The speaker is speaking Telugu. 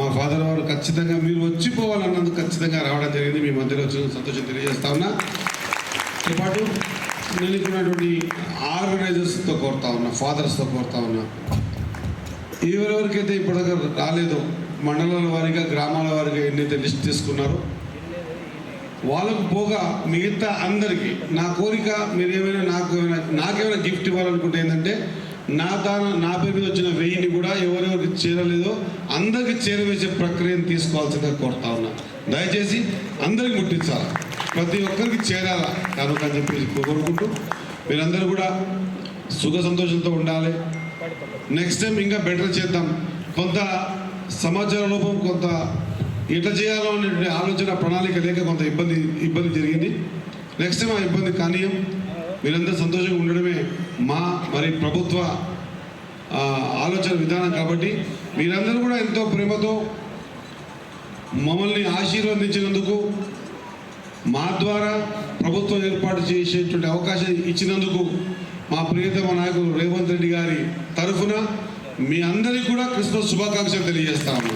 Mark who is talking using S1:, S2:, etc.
S1: మా ఫాదర్ వారు ఖచ్చితంగా మీరు వచ్చిపోవాలన్నందుకు ఖచ్చితంగా రావడం జరిగింది. మీ మధ్యలో వచ్చిన సంతోషం తెలియజేస్తా ఉన్నా. పాటు నేను ఇక్కడ ఆర్గనైజర్స్తో కోరుతా ఉన్నా ఫాదర్స్తో కోరుతా ఉన్నా. ఎవరెవరికైతే ఇప్పటిదాకా రాలేదో మండలాల వారీగా గ్రామాల వారీగా ఎన్నైతే లిస్ట్ తీసుకున్నారో వాళ్ళకు పోగా మిగతా అందరికీ నా కోరిక మీరు ఏమైనా నాకు ఏమైనా నాకేమైనా గిఫ్ట్ ఇవ్వాలనుకుంటే ఏంటంటే నా దాన నా పేరు మీద వచ్చిన వెయ్యిని కూడా ఎవరెవరికి చేరలేదో అందరికి చేరవేసే ప్రక్రియను తీసుకోవాల్సిందిగా కోరుతా ఉన్నా. దయచేసి అందరికి ముట్టించాలి? ప్రతి ఒక్కరికి చేరాలా? కనుక అని చెప్పి కోరుకుంటూ మీరందరూ కూడా సుఖ సంతోషంతో ఉండాలి. నెక్స్ట్ టైం ఇంకా బెటర్ చేద్దాం. కొంత సమాచార లోపం కొంత ఎట్లా చేయాలో అనే ఆలోచన ప్రణాళిక లేక కొంత ఇబ్బంది ఇబ్బంది జరిగింది. నెక్స్ట్ టైం ఆ ఇబ్బంది కానీయం. మీరందరూ సంతోషంగా ఉండడమే మా మరి ప్రభుత్వ ఆలోచన విధానం కాబట్టి మీరందరూ కూడా ఎంతో ప్రేమతో మమ్మల్ని ఆశీర్వదించినందుకు మా ద్వారా ప్రభుత్వం ఏర్పాటు చేసేటువంటి అవకాశం ఇచ్చినందుకు మా ప్రియతమ నాయకులు రేవంత్ రెడ్డి గారి తరఫున మీ అందరికీ కూడా క్రిస్మస్ శుభాకాంక్షలు తెలియజేస్తాము